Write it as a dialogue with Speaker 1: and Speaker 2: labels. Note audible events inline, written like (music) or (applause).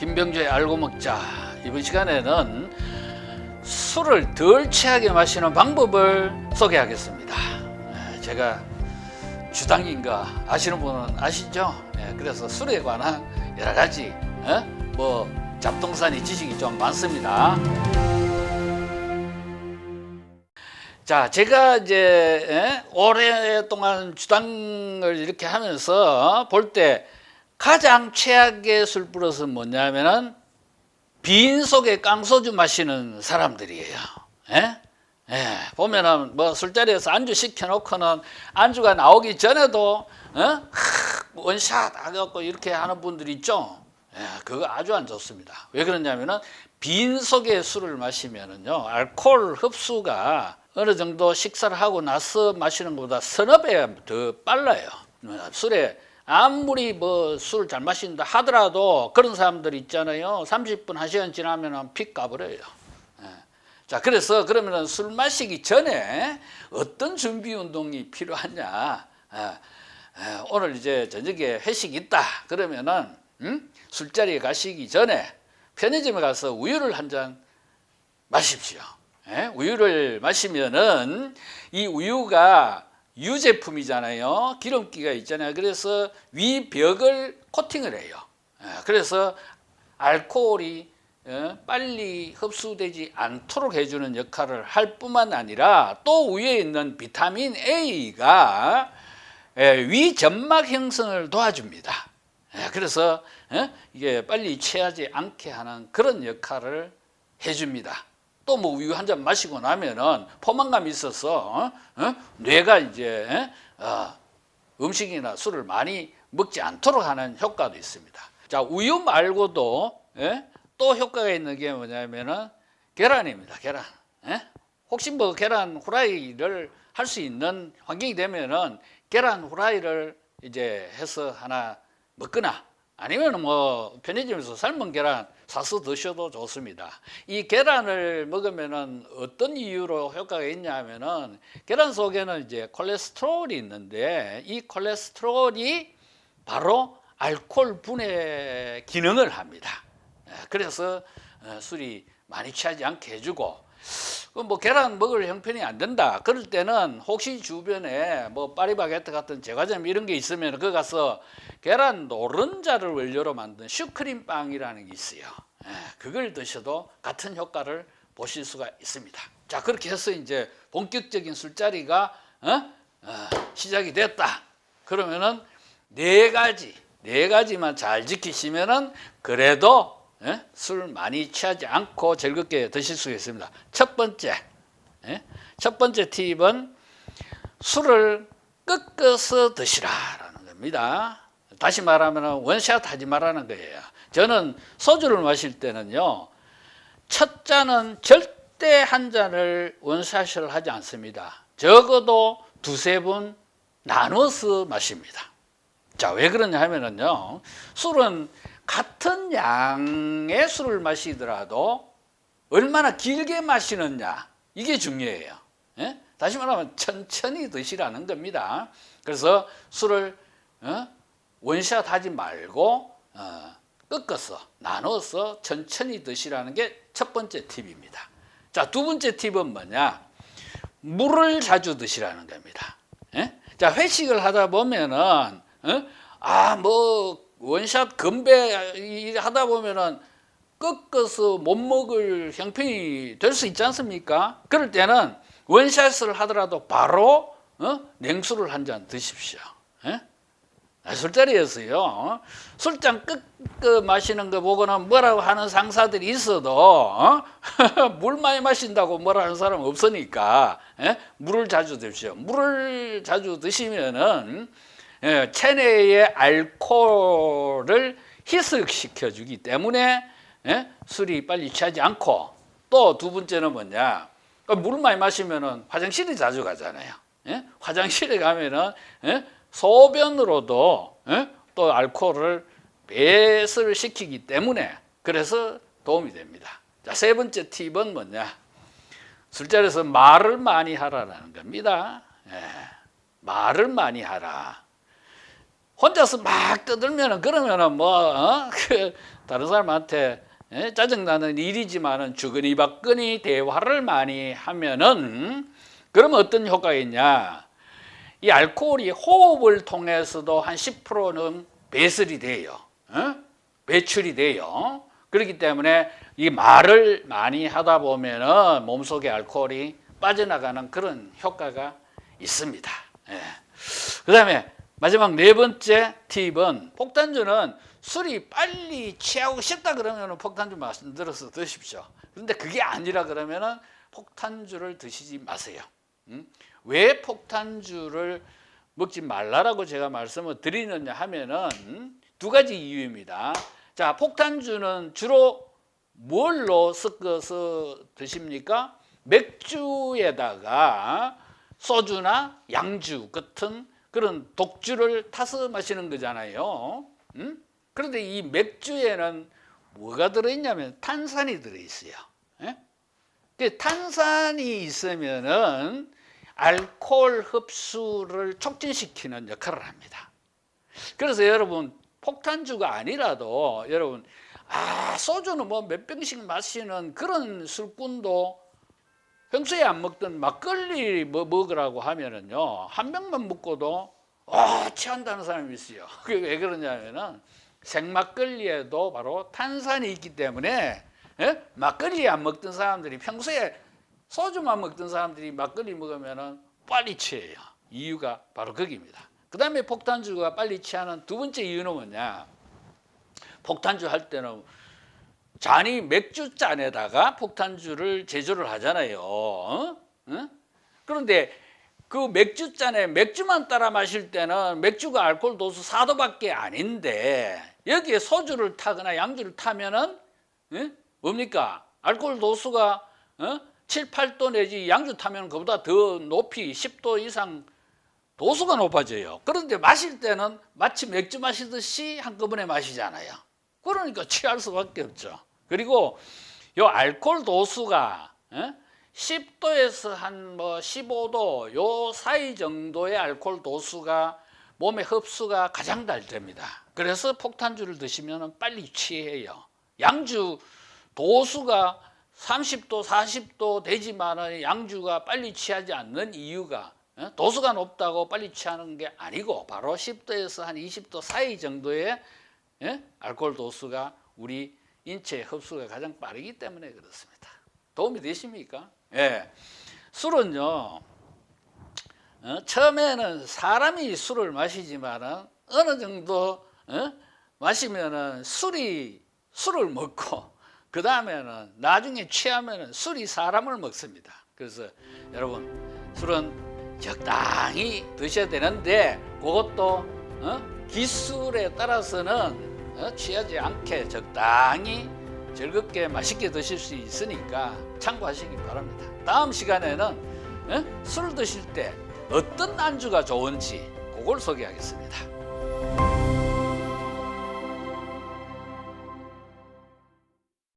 Speaker 1: 김병주의 알고 먹자 이번 시간에는 술을 덜 취하게 마시는 방법을 소개하겠습니다. 에, 제가 주당인 거 아시는 분은 아시죠? 예, 그래서 술에 관한 여러 가지 어? 뭐 잡동사니 지식이 좀 많습니다. 자, 제가 이제 예, 오랫동안 주당을 이렇게 하면서 볼때 가장 최악의 술 버릇은 뭐냐면은 빈 속에 깡소주 마시는 사람들이에요. 예? 예, 보면은 뭐 술자리에서 안주 시켜놓고는 안주가 나오기 전에도 어? 하, 원샷 하갖고 이렇게 하는 분들 있죠. 예, 그거 아주 안 좋습니다. 왜 그러냐면은 빈 속에 술을 마시면은요 알코올 흡수가 어느 정도 식사를 하고 나서 마시는 것보다 서너 배 더 빨라요. 술에 아무리 뭐 술을 잘 마신다 하더라도 그런 사람들 있잖아요. 30분, 1시간 지나면 픽 가버려요. 예. 자, 그래서 그러면은 술 마시기 전에 어떤 준비 운동이 필요하냐. 예. 예, 오늘 이제 저녁에 회식 있다. 그러면은 음? 술자리에 가시기 전에 편의점에 가서 우유를 한 잔 마십시오. 예? 우유를 마시면은 이 우유가 유제품이잖아요. 기름기가 있잖아요. 그래서 위벽을 코팅을 해요. 예, 그래서 알코올이 어, 빨리 흡수되지 않도록 해주는 역할을 할 뿐만 아니라 또 위에 있는 비타민 A가 예, 위점막 형성을 도와줍니다. 예, 그래서 예, 이게 빨리 취하지 않게 하는 그런 역할을 해줍니다. 또 뭐 우유 한 잔 마시고 나면은 포만감이 있어서 어? 어? 뇌가 이제 예? 어, 음식이나 술을 많이 먹지 않도록 하는 효과도 있습니다. 자 우유 말고도 예? 또 효과가 있는 게 뭐냐면은 계란입니다. 계란. 예? 혹시 뭐 계란 후라이를 할 수 있는 환경이 되면은 계란 후라이를 이제 해서 하나 먹거나 아니면 뭐 편의점에서 삶은 계란 사서 드셔도 좋습니다. 이 계란을 먹으면은 어떤 이유로 효과가 있냐 하면은 계란 속에는 이제 콜레스테롤이 있는데 이 콜레스테롤이 바로 알코올 분해 기능을 합니다. 예, 그래서 어, 술이 많이 취하지 않게 해주고 그뭐 계란 먹을 형편이 안 된다. 그럴 때는 혹시 주변에 뭐 파리바게트 같은 제과점 이런 게 있으면 그 가서 계란 노른자를 원료로 만든 슈크림 빵이라는 게 있어요. 예, 그걸 드셔도 같은 효과를 보실 수가 있습니다. 자 그렇게 해서 이제 본격적인 술자리가 어? 어, 시작이 됐다. 그러면은 네 가지 네 가지만 잘 지키시면은 그래도 예? 술 많이 취하지 않고 즐겁게 드실 수 있습니다. 첫 번째, 예? 첫 번째 팁은 술을 꺾어서 드시라라는 겁니다. 다시 말하면 원샷 하지 말라는 거예요. 저는 소주를 마실 때는요, 첫 잔은 절대 한 잔을 원샷을 하지 않습니다. 적어도 두세 번 나눠서 마십니다. 자, 왜 그러냐 하면은요, 술은 같은 양의 술을 마시더라도 얼마나 길게 마시느냐 이게 중요해요. 예? 다시 말하면 천천히 드시라는 겁니다. 그래서 술을 어? 원샷 하지 말고 어, 꺾어서 나눠서 천천히 드시라는 게 첫 번째 팁입니다. 자, 두 번째 팁은 뭐냐? 물을 자주 드시라는 겁니다. 예? 자, 회식을 하다 보면은 어? 아, 뭐 원샷 건배 하다 보면은 꺾어서 못 먹을 형편이 될 수 있지 않습니까? 그럴 때는 원샷을 하더라도 바로 어? 냉수를 한 잔 드십시오. 예? 아, 술자리에서요. 어? 술잔 끄끄 마시는 거 보고는 뭐라고 하는 상사들이 있어도 어? (laughs) 물 많이 마신다고 뭐라 하는 사람 없으니까 예? 물을 자주 드십시오. 물을 자주 드시면은 예, 체내의 알코올을 희석시켜 주기 때문에 예? 술이 빨리 취하지 않고 또 두 번째는 뭐냐 물 많이 마시면은 화장실에 자주 가잖아요 예? 화장실에 가면은 예? 소변으로도 예? 또 알코올을 배설을 시키기 때문에 그래서 도움이 됩니다 자, 세 번째 팁은 뭐냐 술자리에서 말을 많이 하라는 겁니다 예. 말을 많이 하라 혼자서 막 떠들면은 그러면은 뭐 어? (laughs) 그 다른 사람한테 예, 짜증나는 일이지만은 주거니 받거니 대화를 많이 하면은 그러면 어떤 효과가 있냐? 이 알코올이 호흡을 통해서도 한 10%는 배설이 돼요. 어? 배출이 돼요. 그렇기 때문에 이 말을 많이 하다 보면은 몸속에 알코올이 빠져나가는 그런 효과가 있습니다. 예. 그 다음에 마지막 네 번째 팁은 폭탄주는 술이 빨리 취하고 싶다 그러면 폭탄주 만들어서 드십시오. 그런데 그게 아니라 그러면은 폭탄주를 드시지 마세요. 음? 왜 폭탄주를 먹지 말라라고 제가 말씀을 드리느냐 하면은 음? 두 가지 이유입니다. 자, 폭탄주는 주로 뭘로 섞어서 드십니까? 맥주에다가 소주나 양주 같은 그런 독주를 타서 마시는 거잖아요. 음? 그런데 이 맥주에는 뭐가 들어있냐면 탄산이 들어있어요. 예? 그 탄산이 있으면은 알코올 흡수를 촉진시키는 역할을 합니다. 그래서 여러분 폭탄주가 아니라도 여러분 아 소주는 뭐 몇 병씩 마시는 그런 술꾼도 평소에 안 먹던 막걸리 뭐 먹으라고 하면은요 한 병만 먹고도 아 취한다는 사람이 있어요. (laughs) 그게 왜 그러냐면은 생막걸리에도 바로 탄산이 있기 때문에 예? 막걸리 안 먹던 사람들이 평소에 소주만 먹던 사람들이 막걸리 먹으면은 빨리 취해요. 이유가 바로 거기입니다. 그 다음에 폭탄주가 빨리 취하는 두 번째 이유는 뭐냐? 폭탄주 할 때는 잔이 맥주 잔에다가 폭탄주를 제조를 하잖아요. 어? 어? 그런데 그 맥주 잔에 맥주만 따라 마실 때는 맥주가 알코올 도수 4도밖에 아닌데 여기에 소주를 타거나 양주를 타면은 예? 뭡니까? 알코올 도수가 어? 7, 8도 내지 양주 타면 그보다 더 높이 10도 이상 도수가 높아져요. 그런데 마실 때는 마치 맥주 마시듯이 한꺼번에 마시잖아요. 그러니까 취할 수밖에 없죠. 그리고 요 알코올 도수가 예? 10도에서 한 뭐 15도 요 사이 정도의 알코올 도수가 몸의 흡수가 가장 잘 됩니다. 그래서 폭탄주를 드시면 빨리 취해요. 양주 도수가 30도, 40도 되지만 양주가 빨리 취하지 않는 이유가 어? 도수가 높다고 빨리 취하는 게 아니고 바로 10도에서 한 20도 사이 정도의 예? 알코올 도수가 우리 인체 흡수가 가장 빠르기 때문에 그렇습니다. 도움이 되십니까? 예. 술은요, 어? 처음에는 사람이 술을 마시지만은 어느 정도 어? 마시면은 술이 술을 먹고 그 다음에는 나중에 취하면은 술이 사람을 먹습니다. 그래서 여러분 술은 적당히 드셔야 되는데 그것도 어? 기술에 따라서는 어? 취하지 않게 적당히 즐겁게 맛있게 드실 수 있으니까 참고하시기 바랍니다. 다음 시간에는 어? 술 드실 때 어떤 안주가 좋은지 그걸 소개하겠습니다.